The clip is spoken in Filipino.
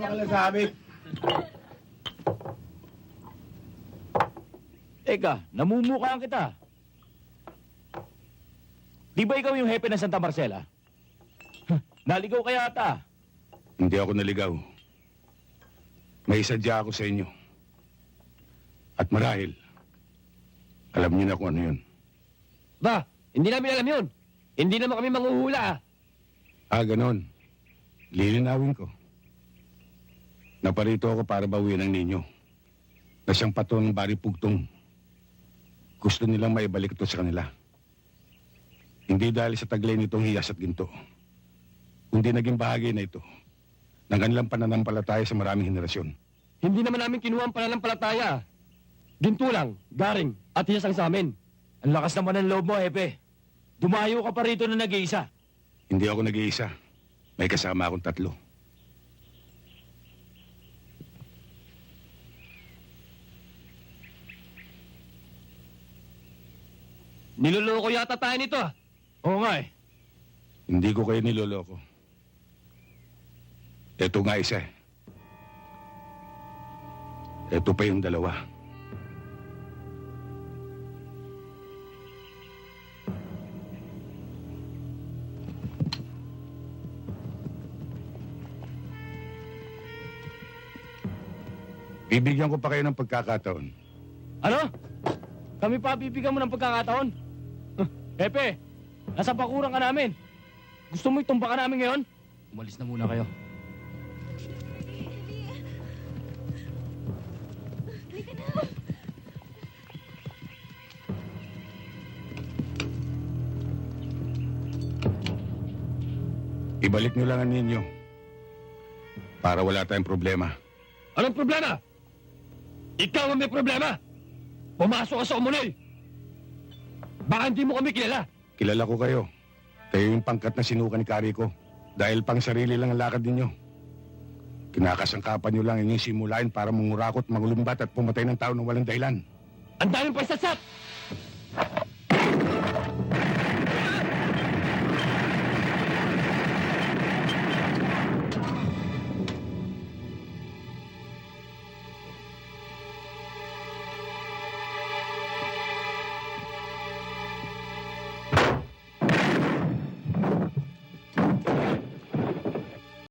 makalasabit. Teka, namumukhaan kita. Di ba ikaw yung hepe ng Santa Marcela? Huh, Naligaw kaya ata. Hindi ako naligaw. May sadya ako sa inyo. At marahil, alam niyo na kung ano yun. Ba, hindi namin alam yun. Hindi naman kami manghuhula ah. Ah, ganon. Lilinawin ko. Naparito ako para bawian ang ninyo. Na siyang pato ng bari pugtong. Gusto nilang maibalik ito sa kanila. Hindi dahil sa taglay nitong hiyas at ginto. Kundi naging bahagi na ito ng kanilang pananampalataya sa maraming henerasyon. Hindi naman namin kinuha ang pananampalataya. Ginto lang, garing, at hiyas ang sa amin. Ang lakas naman ng loob mo, hepe. Dumayo ka pa rito na nag-iisa. Hindi ako nag-iisa. May kasama akong tatlo. Niloloko yata tayo nito ah. Oo nga eh. Hindi ko kayo niloloko. Ito nga isa eh. Ito pa yung dalawa. Bibigyan ko pa kayo ng pagkakataon. Ano? Kami pa bibigyan mo ng pagkakataon? Hepe, nasa bakuran ka namin. Gusto mo itumba ka namin ngayon? Umalis na muna kayo. Ibalik nyo lang ang ninyo. Para wala tayong problema. Anong problema? Ikaw ang may problema. Pumasok ka sa umunoy. Baka hindi mo kami kilala. Kilala ko kayo. Kayo yung pangkat na sinuka ni Kari ko. Dahil pang sarili lang ang lakad ninyo. Kinakasangkapan nyo lang inyong simulain para mangurakot, magulumbat at pumatay ng tao ng walang dahilan. Ang daming pagsasat!